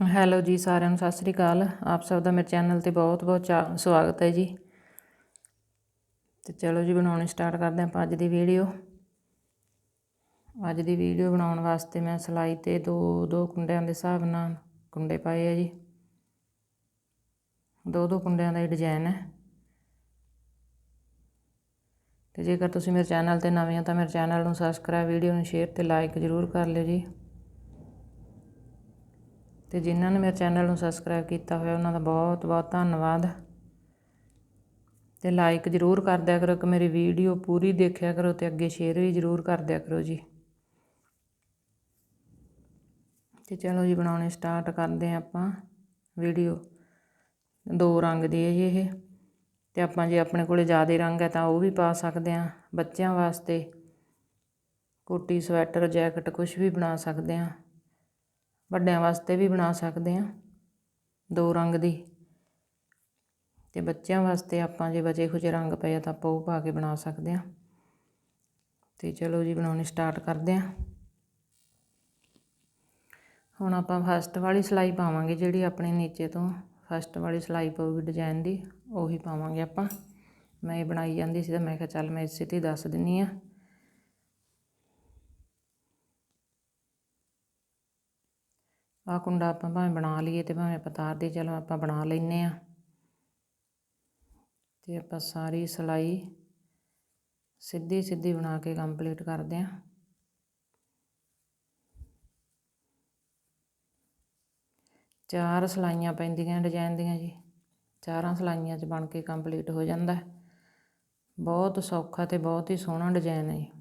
Hello ਜੀ ਸਾਰਿਆਂ ਨੂੰ, ਸਤਿ ਸ੍ਰੀ ਅਕਾਲ। ਆਪ ਸਭ ਦਾ ਮੇਰੇ ਚੈਨਲ ਤੇ ਬਹੁਤ ਬਹੁਤ ਚਾ- ਸਵਾਗਤ ਹੈ ਜੀ। ਤੇ ਚਲੋ ਜੀ, ਬਣਾਉਣੀ ਸਟਾਰਟ ਕਰਦੇ ਆਪਾਂ ਅੱਜ ਦੀ ਵੀਡੀਓ ਅੱਜ ਦੀ ਵੀਡੀਓ ਬਣਾਉਣ ਵਾਸਤੇ ਮੈਂ ਸਿਲਾਈ ਤੇ ਦੋ ਦੋ ਕੁੰਡਿਆਂ ਦੇ ਹਿਸਾਬ ਨਾਲ ਕੁੰਡੇ ਪਾਏ ਆ ਜੀ। ਦੋ ਦੋ ਕੁੰਡਿਆਂ ਦਾ ਹੀ ਡਿਜ਼ਾਈਨ ਹੈ। ਤੇ ਜੇਕਰ ਤੁਸੀਂ ਮੇਰੇ ਚੈਨਲ ਤੇ ਨਵੇਂ ਹੋ ਤਾਂ ਮੇਰੇ ਚੈਨਲ ਨੂੰ ਸਬਸਕ੍ਰਾਈਬ ਵੀਡੀਓ ਨੂੰ ਸ਼ੇਅਰ ਤੇ ਲਾਈਕ ਜ਼ਰੂਰ ਕਰ ਲਿਓ ਜੀ। ਤੇ ਜਿਨ੍ਹਾਂ ਨੇ ਮੇਰੇ ਚੈਨਲ ਨੂੰ ਸਬਸਕ੍ਰਾਈਬ ਕੀਤਾ ਹੋਇਆ, ਉਹਨਾਂ ਦਾ ਬਹੁਤ ਬਹੁਤ ਧੰਨਵਾਦ। ਤੇ ਲਾਈਕ ਜ਼ਰੂਰ ਕਰ ਦਿਆ ਕਰੋ ਕਿ ਮੇਰੀ ਵੀਡੀਓ ਪੂਰੀ ਦੇਖਿਆ ਕਰੋ ਤੇ ਅੱਗੇ ਸ਼ੇਅਰ ਵੀ ਜ਼ਰੂਰ ਕਰ ਦਿਆ ਕਰੋ ਜੀ। ਤੇ ਚਲੋ ਜੀ, ਬਣਾਉਣੇ ਸਟਾਰਟ ਕਰਦੇ ਆਂ ਆਪਾਂ ਵੀਡੀਓ ਦੋ ਰੰਗ ਦੀ ਹੈ ਜੀ ਇਹ। ਤੇ ਆਪਾਂ ਜੇ ਆਪਣੇ ਕੋਲੇ ਜ਼ਿਆਦਾ ਰੰਗ ਹੈ ਤਾਂ ਉਹ ਵੀ ਪਾ ਸਕਦੇ ਆਂ ਬੱਚਿਆਂ ਵਾਸਤੇ। ਕੋਟੀ, ਸਵੈਟਰ, ਜੈਕਟ ਕੁਝ ਵੀ ਬਣਾ ਸਕਦੇ ਆਂ ਵੱਡਿਆਂ ਵਾਸਤੇ ਵੀ ਬਣਾ ਸਕਦੇ ਹਾਂ, ਦੋ ਰੰਗ ਦੀ। ਤੇ ਬੱਚਿਆਂ ਵਾਸਤੇ ਆਪਾਂ ਜੇ ਬਚੇ ਖੁਚੇ ਰੰਗ ਪਏ ਤਾਂ ਆਪਾਂ ਉਹ ਪਾ ਕੇ ਬਣਾ ਸਕਦੇ ਹਾਂ। ਤੇ ਚਲੋ ਜੀ, ਬਣਾਉਣੀ ਸਟਾਰਟ ਕਰਦੇ ਹਾਂ। ਹੁਣ ਆਪਾਂ ਫਸਟ ਵਾਲੀ ਸਲਾਈ ਪਾਵਾਂਗੇ, ਜਿਹੜੀ ਆਪਣੇ ਨੀਚੇ ਤੋਂ ਫਸਟ ਵਾਲੀ ਸਲਾਈ ਪਊਗੀ ਡਿਜ਼ਾਈਨ ਦੀ, ਉਹੀ ਪਾਵਾਂਗੇ ਆਪਾਂ। ਮੈਂ ਇਹ ਬਣਾਈ ਜਾਂਦੀ ਸੀ ਤਾਂ ਮੈਂ ਕਿਹਾ ਚੱਲ ਮੈਂ ਇਸੇ ਤੇ ਦੱਸ ਦਿੰਨੀ ਆ ਆ ਕੁੰਡਾ ਆਪਾਂ ਭਾਵੇਂ ਬਣਾ ਲਈਏ ਤੇ ਭਾਵੇਂ ਆਪਾਂ ਤਾਰ ਦੇ, ਚਲੋ ਆਪਾਂ ਬਣਾ ਲੈਨੇ ਆ ਤੇ ਆਪਾਂ ਸਾਰੀ ਸਲਾਈ ਸਿੱਧੀ ਸਿੱਧੀ ਬਣਾ ਕੇ ਕੰਪਲੀਟ ਕਰਦੇ ਆ ਚਾਰ ਸਲਾਈਆਂ ਪੈਂਦੀਆਂ ਡਿਜ਼ਾਈਨ ਦੀਆਂ ਜੀ। ਚਾਰਾਂ ਸਲਾਈਆਂ 'ਚ ਬਣ ਕੇ ਕੰਪਲੀਟ ਹੋ ਜਾਂਦਾ। ਬਹੁਤ ਸੌਖਾ ਤੇ ਬਹੁਤ ਹੀ ਸੋਹਣਾ ਡਿਜ਼ਾਈਨ ਹੈ ਜੀ।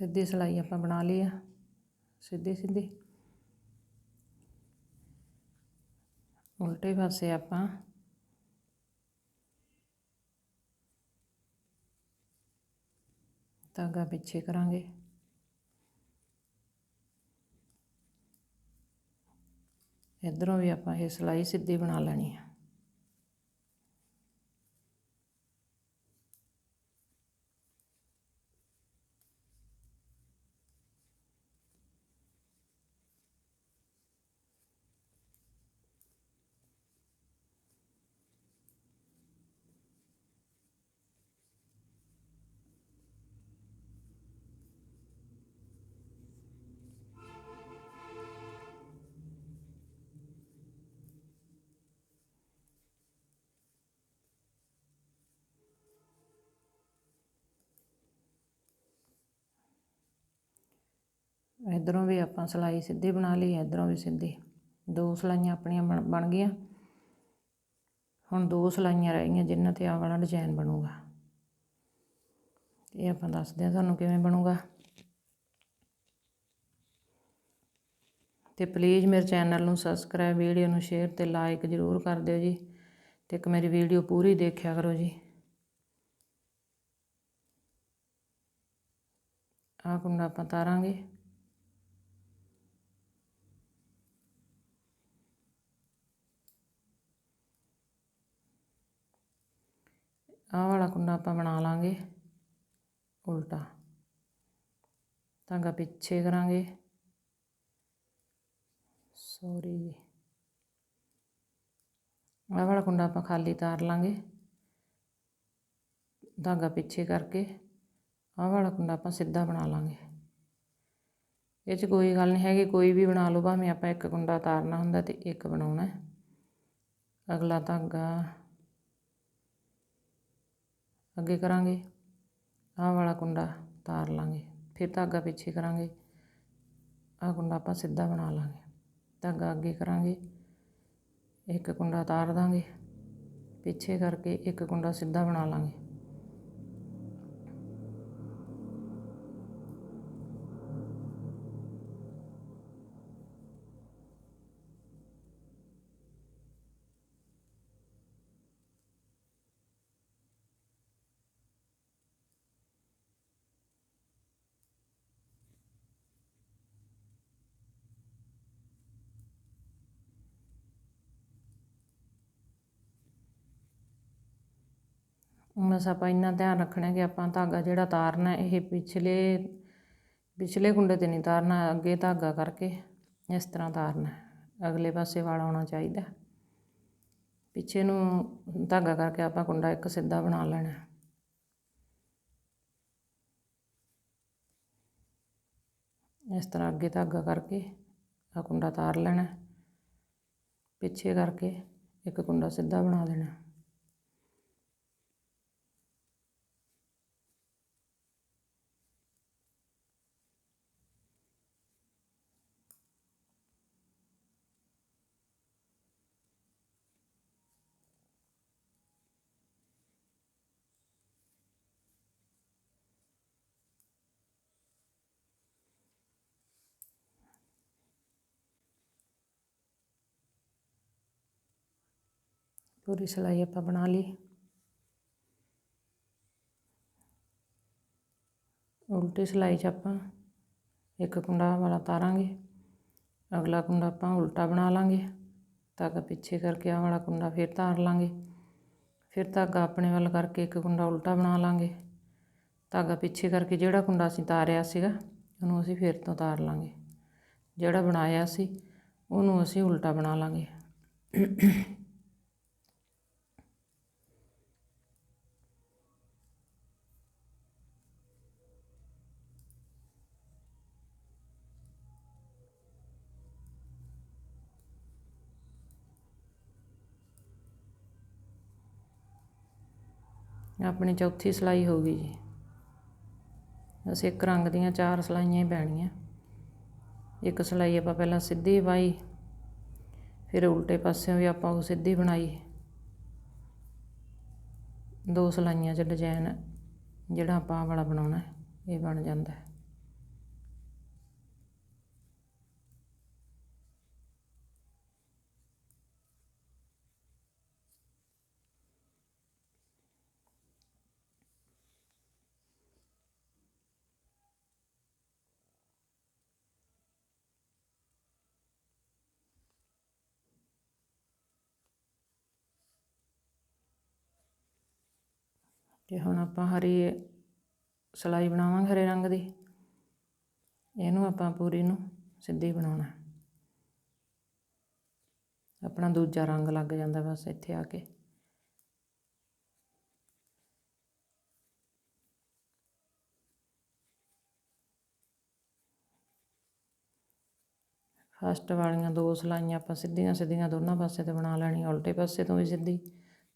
ਸਿੱਧੀ ਸਲਾਈ ਆਪਾਂ ਬਣਾ ਲਈ ਆ, ਸਿੱਧੀ ਸਿੱਧੀ। ਉਲਟੇ ਪਾਸੇ ਆਪਾਂ ਧਾਗਾ ਪਿੱਛੇ ਕਰਾਂਗੇ। ਇਧਰੋਂ ਵੀ ਆਪਾਂ ਇਹ ਸਲਾਈ ਸਿੱਧੀ ਬਣਾ ਲੈਣੀ ਹੈ ਇਧਰੋਂ ਵੀ ਆਪਾਂ ਸਲਾਈ ਸਿੱਧੀ ਬਣਾ ਲਈ, ਇਧਰੋਂ ਵੀ ਸਿੱਧੀ। ਦੋ ਸਲਾਈਆਂ ਆਪਣੀਆਂ ਬਣ ਗਈਆਂ। ਹੁਣ ਦੋ ਸਲਾਈਆਂ ਰਹਿ ਗਈਆਂ ਜਿੰਨਾਂ ਤੇ ਆਹ ਵਾਲਾ ਡਿਜ਼ਾਈਨ ਬਣੂਗਾ। ਇਹ ਆਪਾਂ ਦੱਸਦੇ ਹਾਂ ਤੁਹਾਨੂੰ ਕਿਵੇਂ ਬਣੂਗਾ। ਤੇ ਪਲੀਜ਼ ਮੇਰੇ ਚੈਨਲ ਨੂੰ ਸਬਸਕ੍ਰਾਈਬ ਵੀਡੀਓ ਨੂੰ ਸ਼ੇਅਰ ਤੇ ਲਾਈਕ ਜ਼ਰੂਰ ਕਰ ਦਿਓ ਜੀ। ਤੇ ਇੱਕ ਮੇਰੀ ਵੀਡੀਓ ਪੂਰੀ ਦੇਖਿਆ ਕਰੋ ਜੀ। ਆਹ ਕੁੰਡਾ ਆਪਾਂ ਤਾਰਾਂਗੇ। ਆਹ ਵਾਲਾ ਕੁੰਡਾ ਆਪਾਂ ਬਣਾ ਲਾਂਗੇ। ਉਲਟਾ। ਧਾਗਾ ਪਿੱਛੇ ਕਰਾਂਗੇ। ਸੌਰੀ ਜੀ ਆਹ ਵਾਲਾ ਕੁੰਡਾ ਆਪਾਂ ਖਾਲੀ ਤਾਰ ਲਾਂਗੇ। ਧਾਗਾ ਪਿੱਛੇ ਕਰਕੇ ਆਹ ਵਾਲਾ ਕੁੰਡਾ ਆਪਾਂ ਸਿੱਧਾ ਬਣਾ ਲਾਂਗੇ। ਇਹ 'ਚ ਕੋਈ ਗੱਲ ਨਹੀਂ ਹੈਗੀ, ਕੋਈ ਵੀ ਬਣਾ ਲਓ, ਭਾਵੇਂ ਆਪਾਂ ਇੱਕ ਕੁੰਡਾ ਤਾਰਨਾ ਹੁੰਦਾ ਤੇ ਇੱਕ ਬਣਾਉਣਾ। ਅਗਲਾ ਧਾਗਾ। ਅੱਗੇ ਕਰਾਂਗੇ। ਆਹ ਵਾਲਾ ਕੁੰਡਾ ਤਾਰ ਲਾਂਗੇ। ਫਿਰ ਧਾਗਾ ਪਿੱਛੇ ਕਰਾਂਗੇ। ਆਹ ਕੁੰਡਾ ਆਪਾਂ ਸਿੱਧਾ ਬਣਾ ਲਾਂਗੇ। ਧਾਗਾ ਅੱਗੇ ਕਰਾਂਗੇ। ਇੱਕ ਕੁੰਡਾ ਤਾਰ ਦਾਂਗੇ। ਪਿੱਛੇ ਕਰਕੇ ਇੱਕ ਕੁੰਡਾ ਸਿੱਧਾ ਬਣਾ ਲਾਂਗੇ। ਬਸ ਆਪਾਂ ਇੰਨਾ ਧਿਆਨ ਰੱਖਣਾ ਕਿ ਆਪਾਂ ਧਾਗਾ ਜਿਹੜਾ ਤਾਰਨਾ, ਇਹ ਪਿਛਲੇ ਪਿਛਲੇ ਕੁੰਡੇ 'ਤੇ ਨਹੀਂ ਤਾਰਨਾ, ਅੱਗੇ ਧਾਗਾ ਕਰਕੇ ਇਸ ਤਰ੍ਹਾਂ ਤਾਰਨਾ। ਅਗਲੇ ਪਾਸੇ ਵਾਲਾ ਆਉਣਾ ਚਾਹੀਦਾ। ਪਿੱਛੇ ਨੂੰ ਧਾਗਾ ਕਰਕੇ ਆਪਾਂ ਕੁੰਡਾ ਇੱਕ ਸਿੱਧਾ ਬਣਾ ਲੈਣਾ। ਇਸ ਤਰ੍ਹਾਂ ਅੱਗੇ ਧਾਗਾ ਕਰਕੇ ਆ ਕੁੰਡਾ ਤਾਰ ਲੈਣਾ। ਪਿੱਛੇ ਕਰਕੇ ਇੱਕ ਕੁੰਡਾ ਸਿੱਧਾ ਬਣਾ ਦੇਣਾ ਪੂਰੀ ਸਿਲਾਈ ਆਪਾਂ ਬਣਾ ਲਈ। ਉਲਟੀ ਸਿਲਾਈ 'ਚ ਆਪਾਂ ਇੱਕ ਕੁੰਡਾ ਵਾਲਾ ਤਾਰਾਂਗੇ, ਅਗਲਾ ਕੁੰਡਾ ਆਪਾਂ ਉਲਟਾ ਬਣਾ ਲਾਂਗੇ ਧਾਗਾ ਪਿੱਛੇ ਕਰਕੇ ਆਹ ਵਾਲਾ ਕੁੰਡਾ ਫਿਰ ਤਾਰ ਲਾਂਗੇ। ਫਿਰ ਧਾਗਾ ਆਪਣੇ ਵੱਲ ਕਰਕੇ ਇੱਕ ਕੁੰਡਾ ਉਲਟਾ ਬਣਾ ਲਾਂਗੇ। ਧਾਗਾ ਪਿੱਛੇ ਕਰਕੇ ਜਿਹੜਾ ਕੁੰਡਾ ਅਸੀਂ ਤਾਰਿਆ ਸੀਗਾ, ਉਹਨੂੰ ਅਸੀਂ ਫਿਰ ਤੋਂ ਤਾਰ ਲਾਂਗੇ। ਜਿਹੜਾ ਬਣਾਇਆ ਸੀ, ਉਹਨੂੰ ਅਸੀਂ ਉਲਟਾ ਬਣਾ ਲਾਂਗੇ। ਆਪਣੀ ਚੌਥੀ ਸਿਲਾਈ ਹੋ ਗਈ ਜੀ। ਅਸੀਂ ਇੱਕ ਰੰਗ ਦੀਆਂ ਚਾਰ ਸਿਲਾਈਆਂ ਹੀ ਪੈਣੀਆਂ। ਇੱਕ ਸਿਲਾਈ ਆਪਾਂ ਪਹਿਲਾਂ ਸਿੱਧੀ ਪਾਈ, ਫਿਰ ਉਲਟੇ ਪਾਸਿਓਂ ਵੀ ਆਪਾਂ ਉਹ ਸਿੱਧੀ ਬਣਾਈ। ਦੋ ਸਿਲਾਈਆਂ 'ਚ ਡਿਜ਼ਾਈਨ ਜਿਹੜਾ ਆਪਾਂ ਵਾਲਾ ਬਣਾਉਣਾ, ਇਹ ਬਣ ਜਾਂਦਾ। ਹੈ ਅਤੇ ਹੁਣ ਆਪਾਂ ਹਰੀ ਸਿਲਾਈ ਬਣਾਵਾਂਗੇ ਹਰੇ ਰੰਗ ਦੀ। ਇਹਨੂੰ ਆਪਾਂ ਪੂਰੀ ਨੂੰ ਸਿੱਧੀ ਬਣਾਉਣਾ। ਆਪਣਾ ਦੂਜਾ ਰੰਗ ਲੱਗ ਜਾਂਦਾ ਬਸ ਇੱਥੇ ਆ ਕੇ। ਫਸਟ ਵਾਲੀਆਂ ਦੋ ਸਿਲਾਈਆਂ ਆਪਾਂ ਸਿੱਧੀਆਂ ਸਿੱਧੀਆਂ ਦੋਨਾਂ ਪਾਸੇ ਤੋਂ ਬਣਾ ਲੈਣੀਆਂ, ਉਲਟੇ ਪਾਸੇ ਤੋਂ ਵੀ ਸਿੱਧੀ,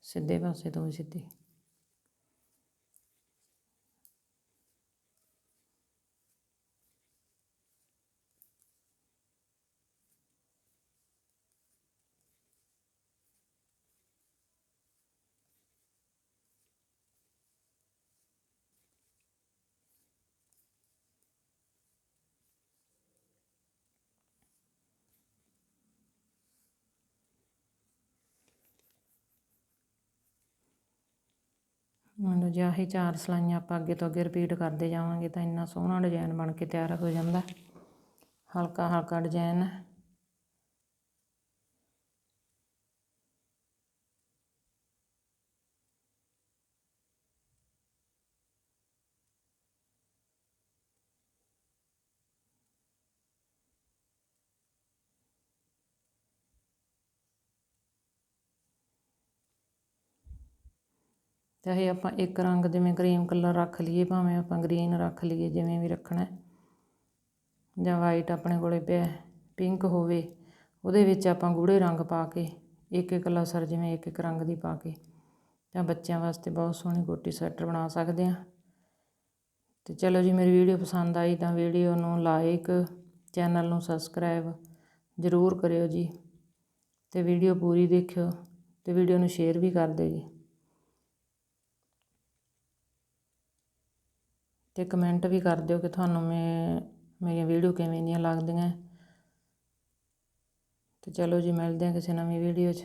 ਸਿੱਧੇ ਪਾਸੇ ਤੋਂ ਵੀ ਸਿੱਧੀ। ਮੰਨ ਲਓ ਜੇ ਆਹੀ ਚਾਰ ਸਿਲਾਈਆਂ ਆਪਾਂ ਅੱਗੇ ਤੋਂ ਅੱਗੇ ਰਿਪੀਟ ਕਰਦੇ ਜਾਵਾਂਗੇ ਤਾਂ ਇੰਨਾ ਸੋਹਣਾ ਡਿਜ਼ਾਈਨ ਬਣ ਕੇ ਤਿਆਰ ਹੋ ਜਾਂਦਾ। ਹਲਕਾ ਹਲਕਾ ਡਿਜ਼ਾਈਨ ਚਾਹੇ ਆਪਾਂ ਇੱਕ ਰੰਗ ਜਿਵੇਂ ਕਰੀਮ ਕਲਰ ਰੱਖ ਲਈਏ, ਭਾਵੇਂ ਆਪਾਂ ਗ੍ਰੀਨ ਰੱਖ ਲਈਏ, ਜਿਵੇਂ ਵੀ ਰੱਖਣਾ ਜਾਂ ਵਾਈਟ ਆਪਣੇ ਕੋਲੇ ਪਿਆ ਪਿੰਕ ਹੋਵੇ, ਉਹਦੇ ਵਿੱਚ ਆਪਾਂ ਗੂੜੇ ਰੰਗ ਪਾ ਕੇ, ਇੱਕ ਇੱਕ ਲਸਰ ਜਿਵੇਂ ਇੱਕ ਇੱਕ ਰੰਗ ਦੀ ਪਾ ਕੇ, ਜਾਂ ਬੱਚਿਆਂ ਵਾਸਤੇ ਬਹੁਤ ਸੋਹਣੀ ਕੋਟੀ ਸਵੈਟਰ ਬਣਾ ਸਕਦੇ ਆ ਤੇ ਚਲੋ ਜੀ, ਮੇਰੀ ਵੀਡੀਓ ਪਸੰਦ ਆਈ ਤਾਂ ਵੀਡੀਓ ਨੂੰ ਲਾਈਕ ਚੈਨਲ ਨੂੰ ਸਬਸਕ੍ਰਾਈਬ ਜ਼ਰੂਰ ਕਰਿਓ ਜੀ। ਤੇ ਵੀਡੀਓ ਪੂਰੀ ਦੇਖਿਓ ਤੇ ਵੀਡੀਓ ਨੂੰ ਸ਼ੇਅਰ ਵੀ ਕਰ ਦਿਓ ਜੀ। ਅਤੇ ਕਮੈਂਟ ਵੀ ਕਰ ਦਿਓ ਕਿ ਤੁਹਾਨੂੰ ਮੈਂ, ਮੇਰੀਆਂ ਵੀਡੀਓ ਕਿਵੇਂ ਦੀਆਂ ਲੱਗਦੀਆਂ। ਅਤੇ ਚਲੋ ਜੀ, ਮਿਲਦੇ ਹਾਂ ਕਿਸੇ ਨਵੀਂ ਵੀਡੀਓ 'ਚ।